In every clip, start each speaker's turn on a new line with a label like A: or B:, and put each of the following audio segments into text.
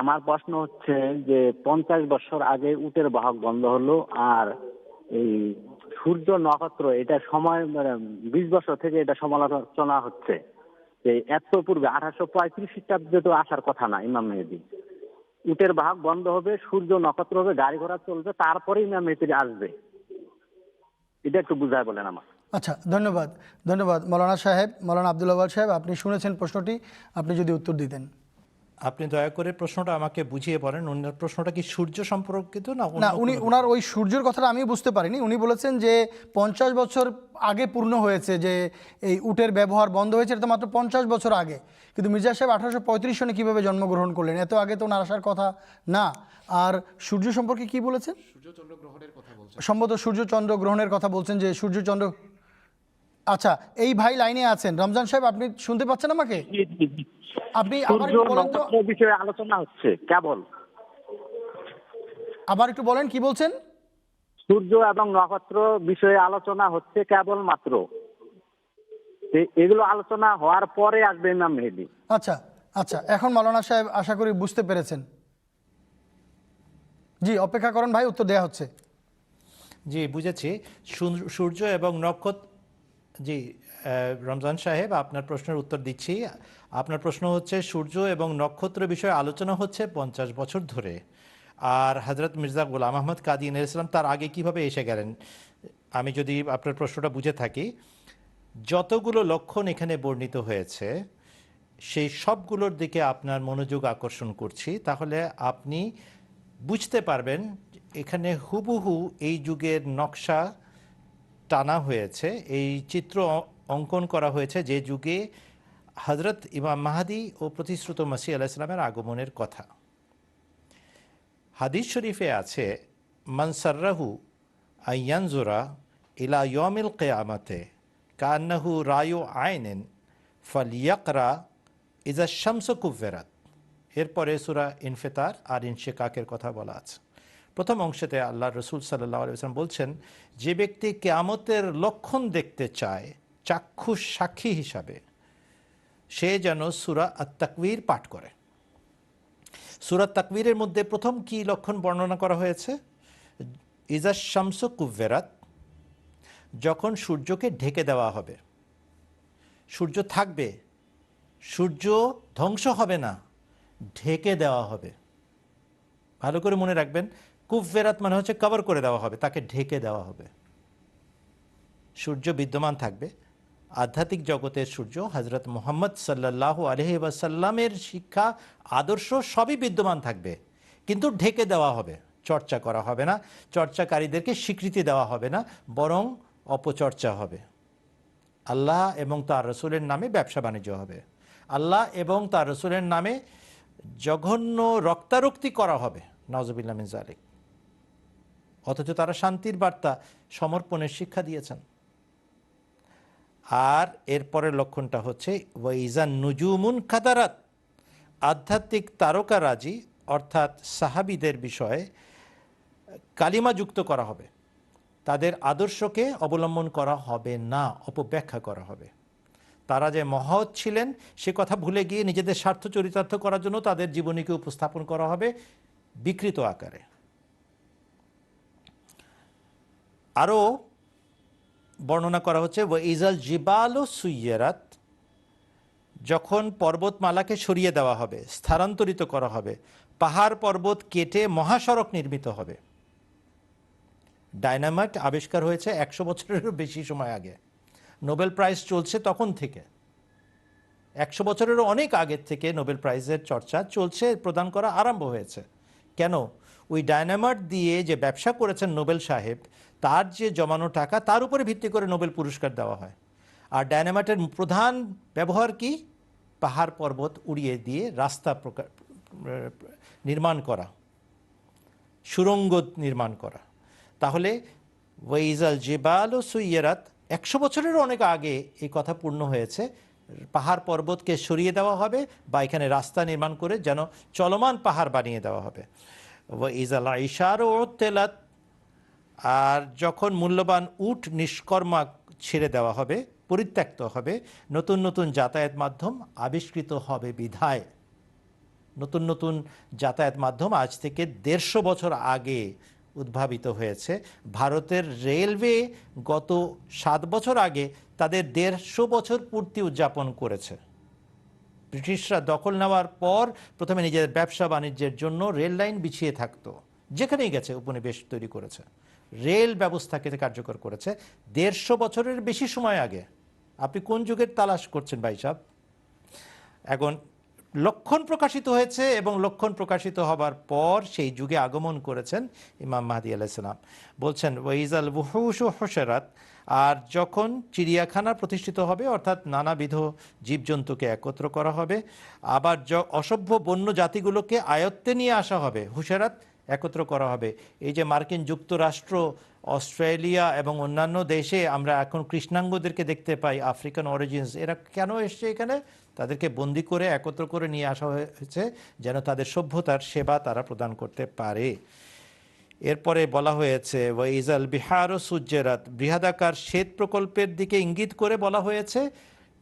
A: আমার প্রশ্ন হচ্ছে যে পঞ্চাশ বছর আগে উটের বাহক বন্ধ হলো আর এই সূর্য নক্ষত্র, এটা সময় মানে বিশ বছর থেকে এটা সমালোচনা হচ্ছে যে এত পূর্বে আঠারোশো পঁয়ত্রিশ খ্রিস্টাব্দে তো আসার কথা না ইমাম মেহেদি। উটের বাহক বন্ধ হবে, সূর্য নক্ষত্র হবে, গাড়ি ঘোড়া চলবে তারপরে ইমাম মেহেদি আসবে। এটা একটু বুঝায় বলেন আমার
B: আচ্ছা ধন্যবাদ ধন্যবাদ। মৌলানা সাহেব, মৌলানা আব্দুল আওয়াল সাহেব, আপনি শুনেছেন প্রশ্নটি, আপনি যদি উত্তর দিতেন।
C: আপনি দয়া করে প্রশ্নটা আমাকে বুঝিয়ে বলেন। ওনার প্রশ্নটা কি সূর্য সম্পর্কিত না
B: না উনি ওনার ওই সূর্যের কথাটা আমি বুঝতে পারিনি। উনি বলেছেন যে পঞ্চাশ বছর আগে পূর্ণ হয়েছে যে এই উটের ব্যবহার বন্ধ হয়েছে এটা তো মাত্র পঞ্চাশ বছর আগে। কিন্তু মির্জা সাহেব আঠারোশো পঁয়ত্রিশ সনে কীভাবে জন্মগ্রহণ করলেন? এত আগে তো ওনার আসার কথা না। আর সূর্য সম্পর্কে কি বলেছেন। সম্ভবত সূর্যচন্দ্র গ্রহণের কথা বলছেন যে সূর্যচন্দ্র আচ্ছা এই ভাই লাইনে আছেন। রমজান সাহেব আপনি শুনতে পাচ্ছেন আমাকে? আপনি আবার একটু বলেন তো।
A: বিষয়ে আলোচনা হচ্ছে কেবল।
B: আবার একটু বলেন কি বলছেন?
A: সূর্য এবং নক্ষত্র বিষয়ে আলোচনা হচ্ছে কেবল মাত্র এগুলো আলোচনা হওয়ার পরে আসবে ইমাম মেহেদি।
B: আচ্ছা আচ্ছা এখন মাওলানা সাহেব আশা করি বুঝতে পেরেছেন। জি অপেক্ষা করেন ভাই উত্তর দেয়া হচ্ছে।
C: জি বুঝেছি। সূর্য- সূর্য এবং নক্ষত্র জি রমজান সাহেব, আপনার প্রশ্নের উত্তর দিচ্ছি। আপনার প্রশ্ন হচ্ছে, সূর্য এবং নক্ষত্র বিষয়ে আলোচনা হচ্ছে পঞ্চাশ বছর ধরে। আর হজরত মির্জা গোলাম আহমদ কাদিন ইসলাম তার আগে কীভাবে এসে গেলেন? আমি যদি আপনার প্রশ্নটা বুঝে থাকি, যতগুলো লক্ষণ এখানে বর্ণিত হয়েছে, সেই সবগুলোর দিকে আপনার মনোযোগ আকর্ষণ করছি। তাহলে আপনি বুঝতে পারবেন, এখানে হুবহু এই যুগের নকশা টানা হয়েছে। এই চিত্র অঙ্কন করা হয়েছে যে যুগে হজরত ইমাম মাহাদি ও প্রতিশ্রুত মাসি আলাহ ইসলামের আগমনের কথা। হাদিস শরীফে আছে মানসার্রাহু আয়ানজোরা ইলা ইয়মিল কেয়ামতে কান্নাহু রায়ো আইনেন ফালিয়াকরা ইজা শামস কুফেরাত। এরপরে সুরা ইনফেতার আর ইনশেকাকের কথা বলা আছে। প্রথম অংশেতে আল্লাহ রসুল সাল্লাহ আলাইসালাম বলছেন, যে ব্যক্তি কেয়ামতের লক্ষণ দেখতে চায়, চাক্ষুষ সাক্ষী হিসাবে, সে যেন সুরা আত্মাকবীর পাঠ করে। সুরা তাকবীরের মধ্যে প্রথম কি লক্ষণ বর্ণনা করা হয়েছে? ইজা শামস কুভেরাত যখন সূর্যকে ঢেকে দেওয়া হবে। সূর্য থাকবে, সূর্য ধ্বংস হবে না, ঢেকে দেওয়া হবে। ভালো করে মনে রাখবেন কুভেরাত মানে হচ্ছে কভার করে দেওয়া হবে, তাকে ঢেকে দেওয়া হবে। সূর্য বিদ্যমান থাকবে। আধ্যাত্মিক জগতের সূর্য হজরত মোহাম্মদ সাল্লাহ আলহি শিক্ষা, আদর্শ সবই বিদ্যমান থাকবে। কিন্তু ঢেকে দেওয়া হবে, চর্চা করা হবে না। চর্চাকারীদেরকে স্বীকৃতি দেওয়া হবে না, বরং অপচর্চা হবে। আল্লাহ এবং তার রসুলের নামে ব্যবসা বাণিজ্য হবে। আল্লাহ এবং তার রসুলের নামে জঘন্য রক্তারক্তি করা হবে। নজবিল্লা মিন জালিক অথচ তারা শান্তির বার্তা সমর্পণের শিক্ষা দিয়েছেন। আর এরপরের লক্ষণটা হচ্ছে ওয়াইজান নুজুমুন কাদারাত। আধ্যাত্মিক তারকারাজি অর্থাৎ সাহাবিদের বিষয়ে কালিমা যুক্ত করা হবে। তাদের আদর্শকে অবলম্বন করা হবে না, অপব্যাখ্যা করা হবে। তারা যে মহৎ ছিলেন, সে কথা ভুলে গিয়ে নিজেদের স্বার্থ চরিতার্থ করার জন্য তাদের জীবনীকে উপস্থাপন করা হবে বিকৃত আকারে। আরও বর্ণনা করা হচ্ছে ইজাল জিবাল সুইয়েরাত যখন পর্বতমালাকে সরিয়ে দেওয়া হবে, স্থানান্তরিত করা হবে, পাহাড় পর্বত কেটে মহাসড়ক নির্মিত হবে। ডায়নামাইট আবিষ্কার হয়েছে একশো বছরেরও বেশি সময় আগে। নোবেল প্রাইজ চলছে তখন থেকে। একশো বছরেরও অনেক আগের থেকে নোবেল প্রাইজের চর্চা চলছে, প্রদান করা আরম্ভ হয়েছে। কেন? ওই ডায়নামাইট দিয়ে যে ব্যবসা করেছেন নোবেল সাহেব তার যে জমানো টাকা, তার উপরে ভিত্তি করে নোবেল পুরস্কার দেওয়া হয়। আর ডায়নামাইটের প্রধান ব্যবহার কি? পাহাড় পর্বত উড়িয়ে দিয়ে রাস্তা নির্মাণ করা। সুরঙ্গ নির্মাণ করা। তাহলে ওয়াইজাল জেবাল ও সুইয়েরাত একশো বছরেরও অনেক আগে এই কথা পূর্ণ হয়েছে। পাহাড় পর্বতকে সরিয়ে দেওয়া হবে বা এখানে রাস্তা নির্মাণ করে যেন চলমান পাহাড় বানিয়ে দেওয়া হবে। ওয়াইজাল ইশার ও তেলাত আর যখন মূল্যবান উট নিষ্কর্মা ছেড়ে দেওয়া হবে, পরিত্যক্ত হবে, নতুন নতুন যাতায়াত মাধ্যম আবিষ্কৃত হবে বিধায়। নতুন নতুন যাতায়াত মাধ্যম আজ থেকে দেড়শো বছর আগে উদ্ভাবিত হয়েছে। ভারতের রেলওয়ে গত সাত বছর আগে তাদের দেড়শো বছর পূর্তি উদযাপন করেছে। ব্রিটিশরা দখল নেওয়ার পর প্রথমে নিজেদের ব্যবসা বাণিজ্যের জন্য রেল লাইন বিছিয়ে থাকতো, যেখানেই গেছে উপনিবেশ তৈরি করেছে। রেল ব্যবস্থাকে কার্যকর করেছে। দেড়শো বছরের বেশি সময় আগে। আপনি কোন যুগের তালাশ করছেন ভাই সাহেব এখন লক্ষণ প্রকাশিত হয়েছে এবং লক্ষণ প্রকাশিত হবার পর সেই যুগে আগমন করেছেন ইমাম মাহাদি আলাইসালাম বলছেন, ওয়াইজাল বুহুশু হোসেরাত আর যখন চিড়িয়াখানা প্রতিষ্ঠিত হবে, অর্থাৎ নানাবিধ জীবজন্তুকে একত্র করা হবে, আবার অসভ্য বন্য জাতিগুলোকে আয়ত্তে নিয়ে আসা হবে, হুশেরাত একত্র করা হবে। এই যে মার্কিন যুক্তরাষ্ট্র, অস্ট্রেলিয়া এবং অন্যান্য দেশে আমরা এখন কৃষ্ণাঙ্গদেরকে দেখতে পাই, আফ্রিকান অরিজিনস, এরা কেন এসছে এখানে? তাদেরকে বন্দি করে একত্র করে নিয়ে আসা হয়েছে যেন তাদের সভ্যতার সেবা তারা প্রদান করতে পারে। এরপরে বলা হয়েছে, ওয়াইজাল বিহার ও সূর্যেরাত বৃহাদাকার শ্বেত প্রকল্পের দিকে ইঙ্গিত করে বলা হয়েছে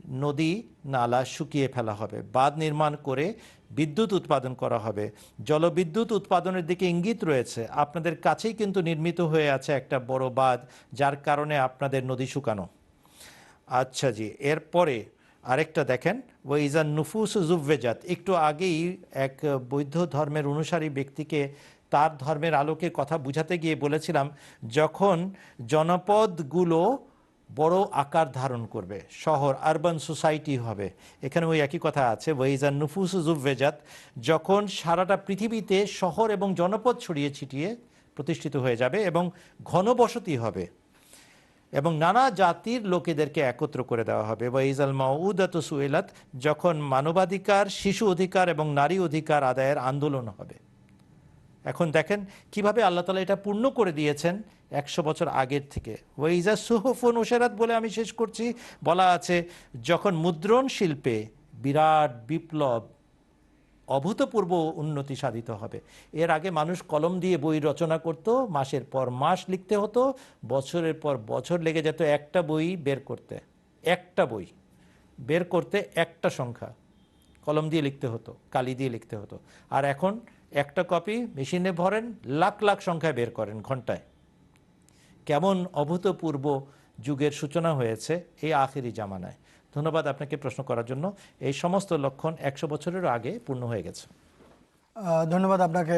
C: নদী নালা শুকিয়ে ফেলা হবে। বাঁধ নির্মাণ করে বিদ্যুৎ উৎপাদন করা হবে। জলবিদ্যুৎ উৎপাদনের দিকে ইঙ্গিত রয়েছে। আপনাদের কাছেই কিন্তু নির্মিত হয়ে আছে একটা বড় বাঁধ, যার কারণে আপনাদের নদী শুকানো। আচ্ছা জি, এরপরে আরেকটা দেখেন। ওয়াইজান নুফুস জুভেজাত একটু আগেই এক বৌদ্ধ ধর্মের অনুসারী ব্যক্তিকে তার ধর্মের আলোকে কথা বুঝাতে গিয়ে বলেছিলাম, যখন জনপদগুলো বড় আকার ধারণ করবে। শহর আরবান সোসাইটি হবে। এখানে ওই একই কথা আছে ওয়াইজান নুফুস জুভেজাত যখন সারাটা পৃথিবীতে শহর এবং জনপদ ছড়িয়ে ছিটিয়ে প্রতিষ্ঠিত হয়ে যাবে এবং ঘনবসতি হবে এবং নানা জাতির লোকেদেরকে একত্র করে দেওয়া হবে। ওয়াইজাল মাউদাত সুয়েলাত যখন মানবাধিকার, শিশু অধিকার এবং নারী অধিকার আদায়ের আন্দোলন হবে। এখন দেখেন কীভাবে আল্লাহ তালা এটা পূর্ণ করে দিয়েছেন একশো বছর আগের থেকে। ওয়াইজা সুহফুন ওশেরাত বলে আমি শেষ করছি। বলা আছে, যখন মুদ্রণ শিল্পে বিরাট বিপ্লব অভূতপূর্ব উন্নতি সাধিত হবে। এর আগে মানুষ কলম দিয়ে বই রচনা করত, মাসের পর মাস লিখতে হতো, বছরের পর বছর লেগে যেত একটা বই বের করতে। একটা বই বের করতে একটা সংখ্যা। কলম দিয়ে লিখতে হতো, কালি দিয়ে লিখতে হতো। আর এখন একটা কপি মেশিনে ভরেন, লাখ লাখ সংখ্যায় বের করেন ঘন্টায়। কেমন অভূতপূর্ব যুগের সূচনা হয়েছে এই আখেরি জামানায়। ধন্যবাদ আপনাকে প্রশ্ন করার জন্য। এই সমস্ত লক্ষণ একশো বছরেরও আগে পূর্ণ হয়ে গেছে।
B: ধন্যবাদ আপনাকে।